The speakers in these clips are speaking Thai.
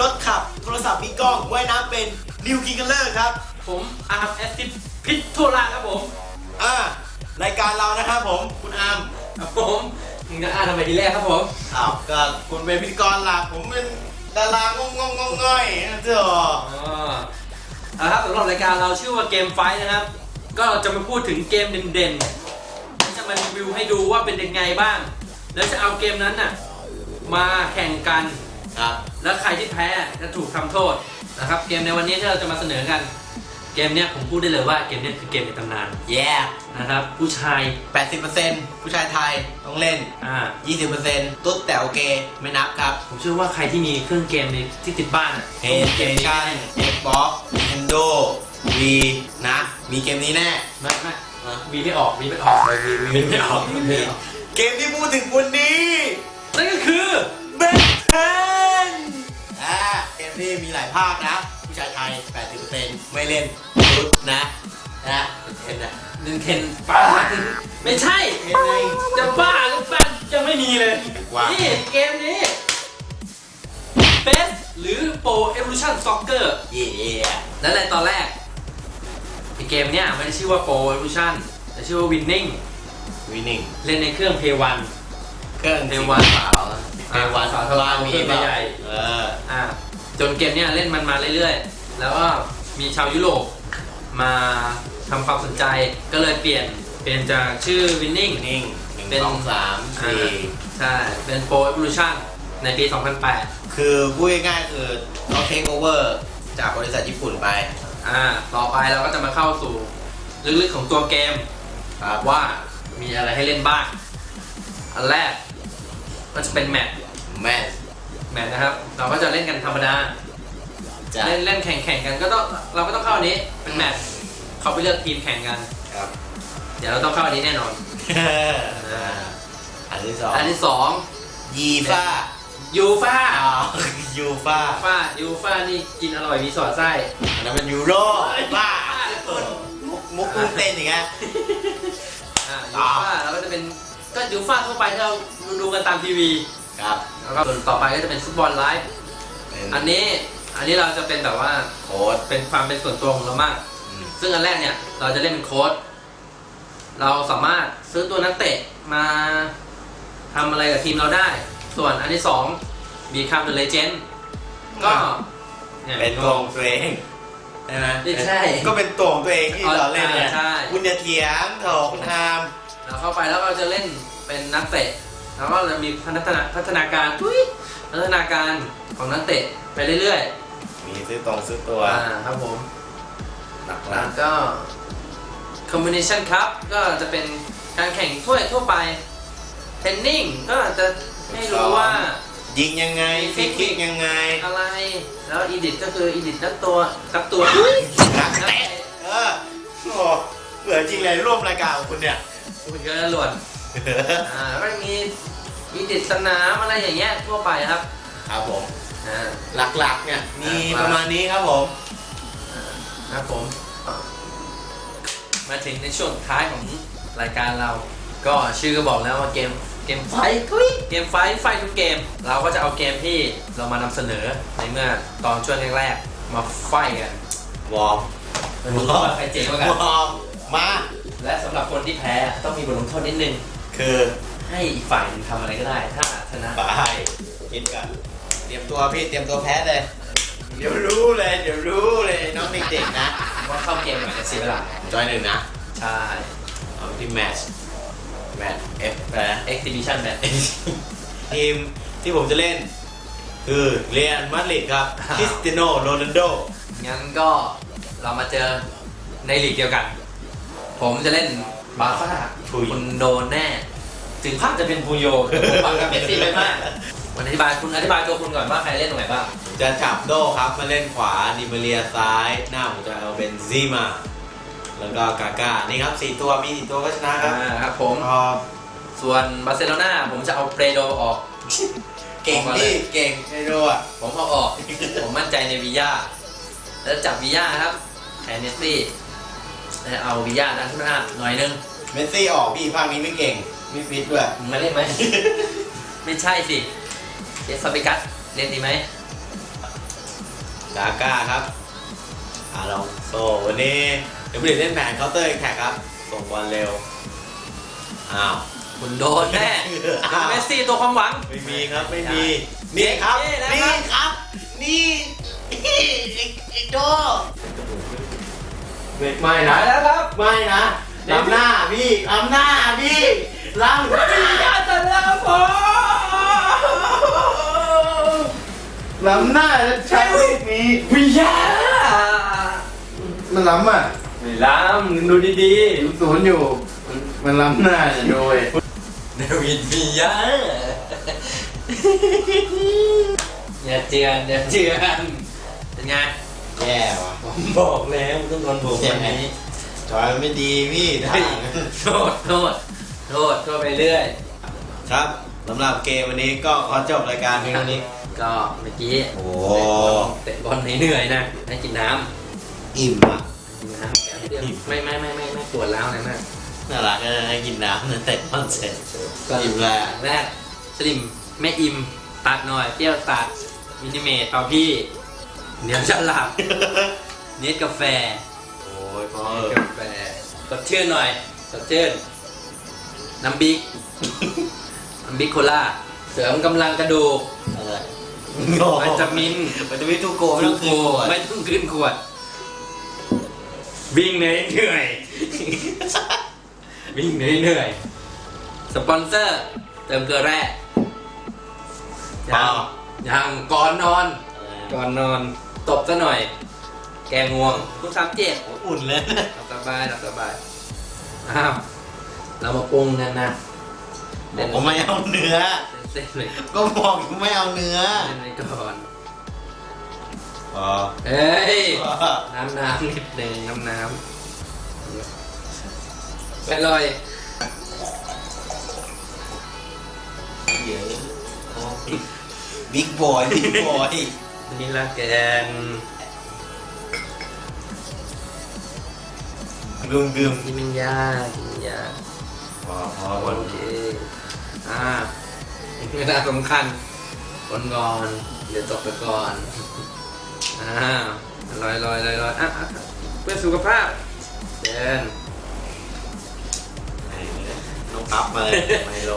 รถขับ โทรศัพท์มีกล้องว่ายน้ำเป็นนิวคิงกันเลอร์ครับ ผมอาร์มแอสติพิททุราครับผม อ่ารายการเรานะครับผมคุณอาร์มครับผมมึงจะอ่านทำไมทีแรกครับผมอ้าวก็คุณเป็นพิธีกรหลักผมเป็นดารางงงงงง่อยๆเจ้าอ๋อเอาละครับสำหรับรายการเราชื่อว่าเกมไฟท์นะครับ ก็เราจะมาพูดถึงเกมเด่นๆจะมารีวิวให้ดูว่าเป็นยังไงบ้าง แล้วจะเอาเกมนั้นน่ะมาแข่งกัน ครับแล้วใครที่แพ้จะถูกทำโทษนะครับ เกมในวันนี้ที่เราจะมาเสนอกัน เกมเนี้ยผมพูดได้เลยว่าเกมเนี้ยคือเกมในตำนานแย่นะครับ ผู้ชาย80%ผู้ชายไทยต้องเล่น อ่า20%ตุ๊ดแต่โอเคไม่นับครับ ผมเชื่อว่าใครที่มีเครื่องเกมในที่ติดบ้านอะเฮนเกมชั่น Xbox Nintendo V นะ มีเกมนี้แน่ ไม่ไม่วีไม่ออกวีไม่ออกวีวีไม่ออกวีไม่ออกเกมที่พูดถึงวันนี้ ภาคนะ ผู้ชายไทย 80%ไม่เล่นตุ๊ดนะนะเห็นนะนินเทนป้าไม่ใช่ เห็นไงจะบ้าหรือเปล่ายังไม่มีเลย ว้าวนี่เกมนี้เ e สหรือ Pro Evolution Soccer เย่นั่นแหละตอนแรกไอเกมเนี้ยไม่ได้ชื่อว่า Pro Evolution แต่ชื่อว่า Winning วินิ่งเล่นในเครื่อง Play เครื่องเพลงวันเปล่าเพลงวันฝาเท่าบ้านมีเครื่องเปล่าใหญ่เออ1อ่า จนเกมเนี้ยเล่นมันมาเรื่อยๆ แล้วก็มีชาวยุโรปมาทำความสนใจก็เลยเปลี่ยนเปลี่ยนจากชื่อ Winning วินิ่งหนึ่งเป็นสองสามสี่ใช่เป็น Pro Evolution ในปี 2008 คือพูดง่ายๆคือเขาเทคโอเวอร์จากบริษัทญี่ปุ่นไปอ่าต่อไปเราก็จะมาเข้าสู่ลึกๆของตัวเกม ครับ ว่ามีอะไรให้เล่นบ้าง อันแรกก็จะเป็นแมตช์แม่ แมตช์นะครับ เราก็จะเล่นกันธรรมดา จะเล่นเล่นแข่งแข่งกันก็ต้องเราก็ต้องเข้าอันนี้เป็นแมตช์เขาไปเลือกทีมแข่งกัน ครับ เดี๋ยวเราต้องเข้าอันนี้แน่นอนอ่าอันที่สองอันที่สองยีฟ่ายูฟ่าอ๋อยูฟ่าฟ่ายูฟ่านี่กินอร่อยมีสอดไส้ อันนั้นมันยูโรบ้ามุกมุกกุ้งเต้นอย่างเงี้ย อ่ายูฟ่าแล้วก็จะเป็นก็ยูฟ่าทั่วไปที่เราดูกันตามทีวี ครับ แล้วก็ส่วนต่อไปก็จะเป็นฟุตบอลไลฟ์เป็นอันนี้อันนี้เราจะเป็นแบบว่าโค้ดเป็นความเป็นส่วนตัวของเรามากอืมซึ่งอันแรกเนี่ยเราจะเล่นเป็นโค้ดเราสามารถซื้อตัวนักเตะมาทำอะไรกับทีมเราได้ ส่วนอันที่สองมีคำเดอะเลเจนด์ก็ยเป็นตัวของตัวเองใช่ไหมไม่ใช่ ก็เป็นตัวของตัวเองที่เราเล่นเนี่ยใช่คุณอย่าเถียงโถคุณทามเราเข้าไปแล้วเราจะเล่นเป็นนักเตะ แล้วก็จะมีพัฒนาพัฒนาการทุยพัฒนาการของนักเตะไปเรื่อยมีซื้อตรงซื้อตัวๆอ่าครับผมหลักแล้วก็ combination cup ก็จะเป็นการแข่งถ้วยทั่วไป training ก็จะให้รู้ว่าๆยิงยังไงมีฟรีเทคนิคคิกยังไงอะไร แล้ว edit ก็คือ edit นักตัวนักตัวนักเตะเออโอ้เบื่อจริงเลยร่วมรายการของคุณเนี่ยคุณก็หลวน อ่าแล้วก็มี edit สนามอะไรอย่างเงี้ยทั่วไปครับครับผม อ่า หลักๆเนี่ยมีหลักๆประมาณนี้ครับผม ครับผม มาถึงในช่วงท้ายของรายการเรา ก็ชื่อก็บอกแล้วว่าเกมเกมไฟท์ทุยเกมไฟท์ไฟท์ทุกเกม เราก็จะเอาเกมที่เรามานำเสนอในเมื่อตอนช่วงแรกๆมาไฟท์กันวอร์มมาดูว่าใครเจ๋งกว่ากัน วอร์มมา และสำหรับคนที่แพ้ต้องมีบทลงโทษนิดนึง คือให้อีกฝ่ายหนึงทำอะไรก็ได้ ถ้าชนะไปคิดกันเตรียมตัวพี่เตรียมตัวแพ้เลย เดี๋ยวรู้เลย เดี๋ยวรู้เลยน้องเด็กๆนะว่าเข้าเกมหน่อยจะเสียเวลาจอยหนึ่งนะใช่เอาที่แมตช์แมตช์ F แพ้ exhibition match ทีมที่ผมจะเล่น คือเรียนมาดริดครับอ่าคริสเตียโนโรนัลโดงั้นก็เรามาเจอในลีกเดียวกัน ผมจะเล่นบาร์ซ่าถุยคุณโดนแน่ ถึงภาพจะเป็นพูโยคือผมฟังกับเมสซี่ไปมากวันอธิบายคุณอธิบายตัวคุณก่อนว่าใครเล่นตรงไหนบ้างผมจะจับโดครับมาเล่นขวาดิมาเรียซ้าย หน้าผมจะเอาเป็นซีมา แล้วก็กาก้านี่ครับสี่ตัวมีสี่ตัวก็ชนะครับอ่าครับผมอ๋อส่วนบาร์เซโลนาผมจะเอาเปรโดออก เก่งดิเก่งไอโดอะผมเอาออก ผมมั่นใจในวิยาแล้วจับวิยาครับแทนเนสซี่แล้วเอาวิยาดันขึ้นมาหน่อยนึง เมสซี่ออกพี่ภาคนี้ไม่เก่งไม่ฟิตด้วยมึงมาเล่นไหม ไม่ใช่สิเจสฟาบิกัสเล่นดีไหมกาก้าครับอาลองโซวันนี้เดี๋ยวเปลี่ยนเล่นแผนเคาน์เตอร์แท็กครับ ส่งบอลเร็ว อ้าว คุณโดนแน่อ้าว เมสซี่ตัวความหวัง ไม่มีครับไม่มี นี่ครับ นี่นะนี่ครับ ครับ นี่ไอ้ไอ้โจไม่ไปแล้วครับ ไม่นะล้ำหน้าพี่ล้ำหน้าพี่ ล้ำหน้ายาจะแล้วผมล้ำหน้าใช้ลูกนี้วิยามันล้ำอะไม่ล้ำดูดีศูนย์ศูนย์อยู่มันมันล้ำหน้าจะโดยๆเดวิดวิยาอย่าเจือนอย่าเจือนเป็นไงแย่ว่ะผมบอกแล้วต้องโดนผมวันนี้จอยไม่ดีพี่ท่าโทษโทษ โทษโทษไปเรื่อย ครับสำหรับเกมวันนี้ก็ขอจบรายการเพียงเท่านี้ ก็เมื่อกี้โอ้เตะบอลเหนื่อยๆนะให้กินน้อิ่มอะำกินน้ำแก้วเดียวไม่ไม่ไม่ไม่ไม่ปวดแล้วนะนะน่ารักนะให้กินน้ำนะแต่คอนเซ็ปต์อิ่มแล้ว แรกสลิมแม่อิ่มตัดหน่อยเปรี้ยวตัดมินิเมตเอาพี่เดี๋ยวจะหลับเนสกาแฟโอ้ยพอเนเอสกาแฟสดชื่นหน่อยสดชื่น น้ำบิ๊ก น้ำบิ๊กโคล่าเสริมกำลังกระดูกอะไรวิตามินวิตามินทูโกไม่ต้องคืนขวดไม่ต้องขึ้นขวด วิ่งเหนื่อยเหนื่อย วิ่งเหนื่อยเหนื่อย สปอนเซอร์ เติมเกลือแร่เปล่ายังก่อนนอน ก่อนนอน ตบซะหน่อย แกง่วงทุกสามเจ็ดอุ่นเลยนะหลับสบายหลับสบาย อ้าว เรามาปรุงกันนะบอกว่าไม่เอาเนื้อ เส้นๆเลยก็บอกอยู่ไม่เอาเนื้อเส้นไปก่อนอ๋อเฮ้ย น้ำน้ำนิดหนึ่งน้ำน้ำไปเลยเดี๋ยวบิ๊กบอยบิ๊กบอยนี่ละแกนลืมลืมกินมินยากินมินยาพ อพอโอวันเคอ่าเวลาสำคัญคนก่อนเดี๋ยวตกไปก่อนอ่าลอยลอยลอยลอยอะอะเพื่อสุขภาพเดินต้องปั๊บมาเลยไมโล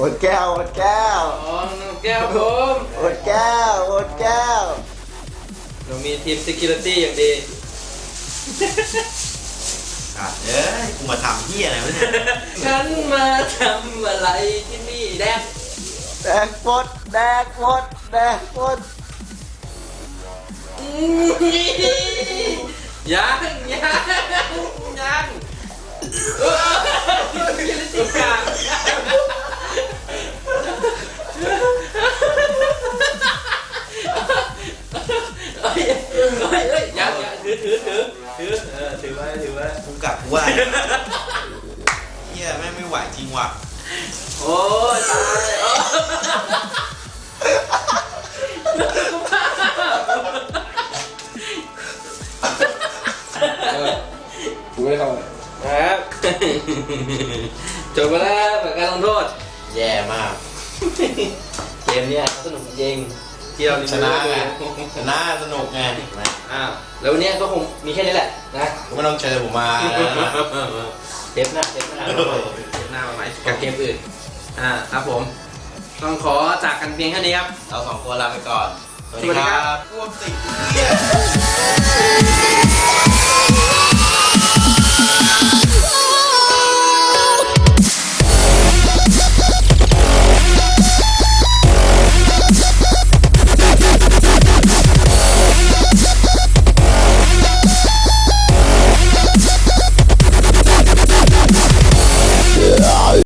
อดแก้วอดแก้วอ๋อแก้วผมอดแก้วอดแก้ว เรามีทีม security อย่างดีอะเอ้ ยกูมาทำเฮียอะไรวะเนี่ยฉันมาทำอะไรที่นี่แดกแดกหมดแดกหมดแดกหมดยังยังยังเออกินสิกาเจบไปแล้วกับการลงโทษ แย่มาก เกมเนี้ยสนุกจริงที่เรารีชวิวนะให้ไงดูชนะสนุกไงอ้าวแล้ววันเนี้ยก็คงมีแค่นี้แหละนะไม่ต้องเชิญผมมาแล้วนะเทปหน้าเทปหน้าเทปหน้ามาใหม่กับเกมอื่นอ่าครับผม ต้องขอจากกันเพียงแค่นี้ครับเราสองคนลาไปก่อน สวัสดีสวัสดีคครัรับบพวกติดเฮีย